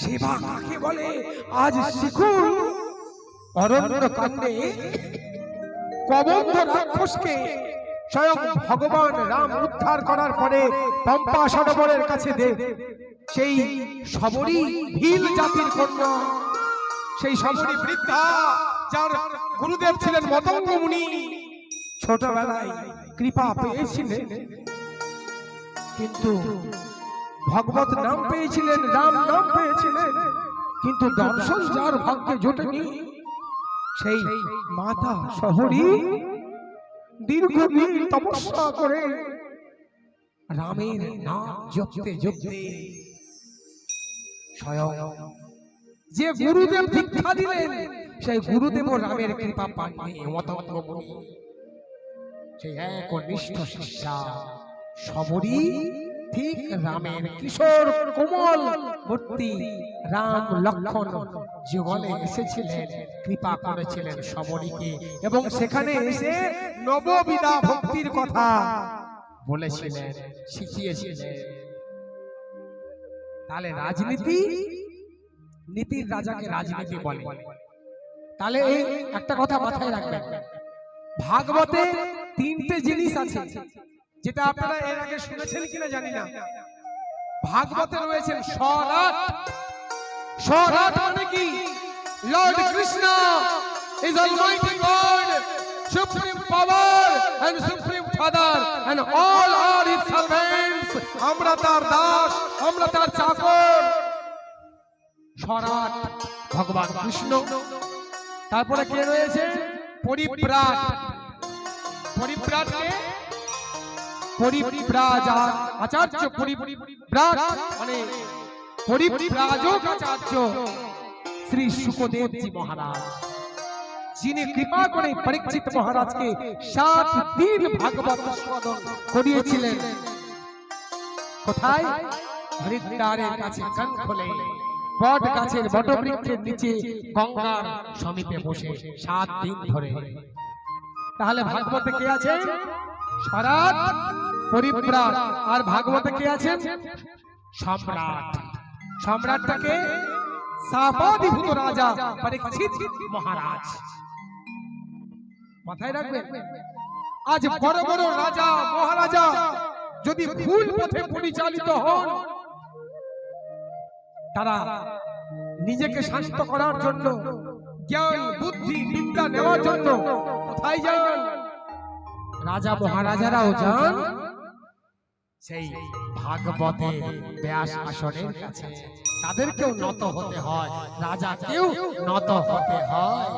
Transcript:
সেবা কাকে বলে? আজ শিখুন অরণ্য কাণ্ডে কবন্ধ রাক্ষসকে স্বয়ং ভগবান রাম উদ্ধার করার পরে পম্পা সরোবরের কাছে দে সেই সবরী ভীল জাতির কন্যা। সেই সবরী বৃদ্ধা যার গুরুদেব ছিলেন মতঙ্গ মুনি। ছোটবেলায় কৃপা পেয়েছিলেন। কিন্তু ভগবত নাম পেয়েছিলেন, রাম নাম পেয়েছিলেন, কিন্তু দর্শন যার ভাগ্যে জোটেনি, সেই মাতা শহরী দীর্ঘদিন তপস্যা করে রামের নাম জপতে জপতে স্বয়ং যে গুরুদেব দীক্ষা দিলেন, সেই গুরুদেব রামের কৃপা পাননি সেই এক নিষ্ঠ শিষ্যা সবরই ঠিক রামের কিশোর কোমল মূর্তি রাম লক্ষণ যুগলে এসেছিলেন, কৃপা করেছিলেন সবরীকে এবং সেখানে এসে নববিদা ভক্তির কথা বলেছিলেন, শিখিয়েছিলেন। তাহলে রাজনীতি? নীতির রাজাকে রাজনীতি বলে। তাহলে এই একটা কথা মাথায় রাখবেন। ভাগবতে তিনটে জিনিস আছে। যেটা আপনারা এর আগে শুনেছেন কিনা জানি না। ভাগবতে রয়েছেন স্বরাট স্বরাট মানে কি? Lord Krishna is almighty God supreme power and supreme father and all are his servants আমরা তার দাস আমরা তার চাকর স্বরাট ভগবান কৃষ্ণ তারপরে কে রয়েছে পরিব্রাট পরিব্রাটকে পরিব্রাজা আচার্য পরিব্রাট মানে পরিব্রাজক আচার্য শ্রী সুখদেবজি মহারাজ, যিনি কৃপা করে পরীক্ষিত মহারাজকে সাত দিন ভাগবত সদন করিয়েছিলেন। কোথায়? হরিদ্বারের কাছে বট গাছের বটবৃক্ষের নিচে গঙ্গার সমীপে বসে সাত দিন ধরে। তাহলে ভাগবতে কে আছে স্বরাট পরিব্রাট আর ভাগবতে কে আছেন সম্রাট। সম্রাটটাকে সাপাধিভূত রাজা পরীক্ষিত মহারাজ। মাথায় রাখবেন, আজ বড় বড় রাজা, মহারাজা যদি ভুল পথে পরিচালিত হন, তারা নিজেকে শান্ত করার জন্য, জ্ঞান, বুদ্ধি, বিদ্যা নেওয়ার জন্য কোথায় যান রাজা মহারাজারাও যান। সেই ভাগবতে ব্যাস আসনের কাছে। তাদেরকেও নত হতে হয়। রাজাকেও নত হতে হয়।